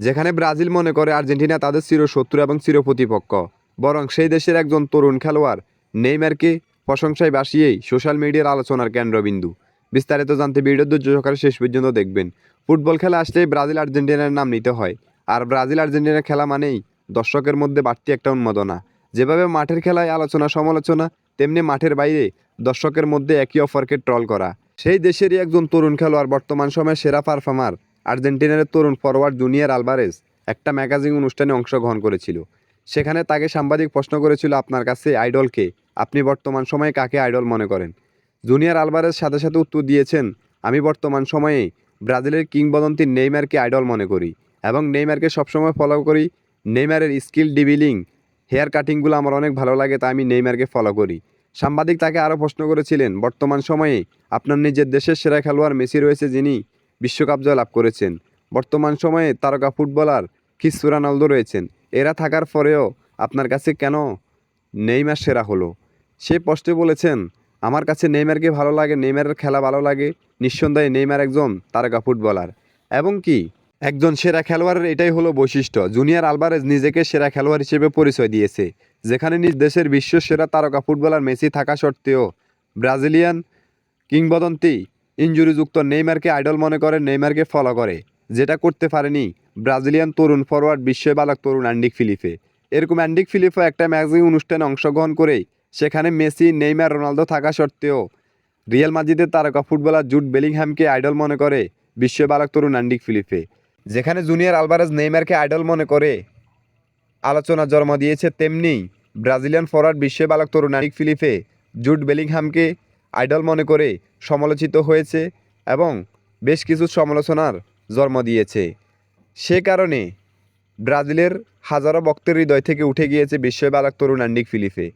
যেখানে ব্রাজিল মনে করে আর্জেন্টিনা তাদের চিরশত্রু এবং চিরপ্রতিপক্ষ। বরং সেই দেশের একজন তরুণ খেলোয়াড়, নেইমারকে প্রশংসায় বাসিয়েই সোশ্যাল মিডিয়ার আলোচনার কেন্দ্রবিন্দু। বিস্তারিত জানতে ভিডিও ধৈর্য শেষ পর্যন্ত দেখবেন। ফুটবল খেলা আসলেই ব্রাজিল আর্জেন্টিনার নাম নিতে হয়। আর ব্রাজিল আর্জেন্টিনার খেলা মানেই দর্শকের মধ্যে বাড়তি একটা উন্মাদনা। যেভাবে মাঠের খেলায় আলোচনা সমালোচনা, তেমনি মাঠের বাইরে দর্শকের মধ্যে একই অফারকে ট্রল করা। সেই দেশেরই একজন তরুণ খেলোয়াড় বর্তমান সময়ে সেরা পারফর্মার আর্জেন্টিনার তরুণ ফরওয়ার্ড জুনিয়র আলভারেজ একটা ম্যাগাজিন অনুষ্ঠানে অংশগ্রহণ করেছিল। সেখানে তাকে সাংবাদিক প্রশ্ন করেছিল, আপনার কাছে আইডলকে আপনি বর্তমান সময়ে কাকে আইডল মনে করেন? জুনিয়র আলভারেজ সাথে সাথে উত্তর দিয়েছেন, আমি বর্তমান সময়ে ব্রাজিলের কিংবদন্তি নেইমারকে আইডল মনে করি এবং নেইমারকে সবসময় ফলো করি। নেইমারের স্কিল ডিবিলিং, হেয়ার কাটিংগুলো আমার অনেক ভালো লাগে, তাই আমি নেইমারকে ফলো করি। সাংবাদিক তাকে আরও প্রশ্ন করেছিলেন, বর্তমান সময়ে আপনার নিজের দেশের সেরা খেলোয়াড় মেসি রয়েছে যিনি বিশ্বকাপ জয় লাভ করেছেন। বর্তমান সময়ে তারকা ফুটবলার খিসু রোনালদো রয়েছেন। এরা থাকার পরেও আপনার কাছে কেন নেইমার সেরা হলো? সে প্রশ্নে বলেছেন, আমার কাছে নেইমারকে ভালো লাগে, নেইমারের খেলা ভালো লাগে। নিঃসন্দেহে নেইমার একজন তারকা ফুটবলার। এবং কি? একজন সেরা খেলোয়াড়ের এটাই হলো বৈশিষ্ট্য। জুনিয়র আলভারেজ নিজেকে সেরা খেলোয়াড় হিসেবে পরিচয় দিয়েছে। যেখানে নিজ দেশের বিশ্ব সেরা তারকা ফুটবলার মেসি থাকা সত্ত্বেও ব্রাজিলিয়ান কিংবদন্তি ইঞ্জুরিযুক্ত নেইমারকে আইডল মনে করে, নেইমারকে ফলো করে, যেটা করতে পারেনি ব্রাজিলিয়ান তরুণ ফরওয়ার্ড বিশ্বে বালক তরুণ অ্যান্ডিক ফিলিপে। এরকম অ্যান্ডিক ফিলিপও একটা ম্যাগজিন অনুষ্ঠানে অংশগ্রহণ করে সেখানে মেসি, নেইমার, রোনালদো থাকা সত্ত্বেও রিয়াল মাদ্রিদের তারকা ফুটবলার জুট বেলিংহ্যামকে আইডল মনে করে বিশ্ব বালক তরুণ অ্যান্ডিক ফিলিপে। যেখানে জুনিয়র আলভারেজ নেইমারকে আইডল মনে করে আলোচনা জন্ম দিয়েছে, তেমনি ব্রাজিলিয়ান ফরওয়ার্ড বিশ্ব বালক তরুণ অ্যান্ডিক ফিলিপে জুট বেলিংহ্যামকে আইডল মনে করে সমালোচিত হয়েছে এবং বেশ কিছু সমালোচনার জন্ম দিয়েছে। সে কারণে ব্রাজিলের হাজারো ভক্তের হৃদয় থেকে উঠে গিয়েছে বিশ্ব বালক তরুণ অ্যান্ডিক ফিলিপে।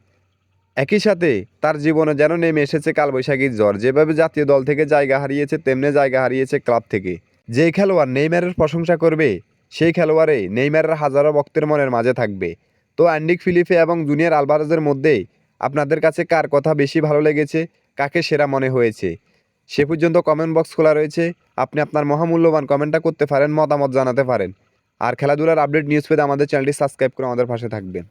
একই সাথে তার জীবনে যেন নেমে এসেছে কালবৈশাখীর জ্বর। যেভাবে জাতীয় দল থেকে জায়গা হারিয়েছে, তেমনি জায়গা হারিয়েছে ক্লাব থেকে। যে খেলোয়াড় নেইমারের প্রশংসা করবে, সেই খেলোয়াড়ে নেইমারের হাজারো ভক্তের মনের মাঝে থাকবে। তো অ্যান্ডিক ফিলিপে এবং জুনিয়র আলভারেজের মধ্যে আপনাদের কাছে কার কথা বেশি ভালো লেগেছে? কাকে সেরা মনে হয়েছে? সে পর্যন্ত কমেন্ট বক্স খোলা রয়েছে। আপনি আপনার মহামূল্যবান কমেন্টটা করতে পারেন, মতামত জানাতে পারেন। আর খেলাধুলার আপডেট নিউজ পেতে আমাদের চ্যানেলটি সাবস্ক্রাইব করে আমাদের পাশে থাকবেন।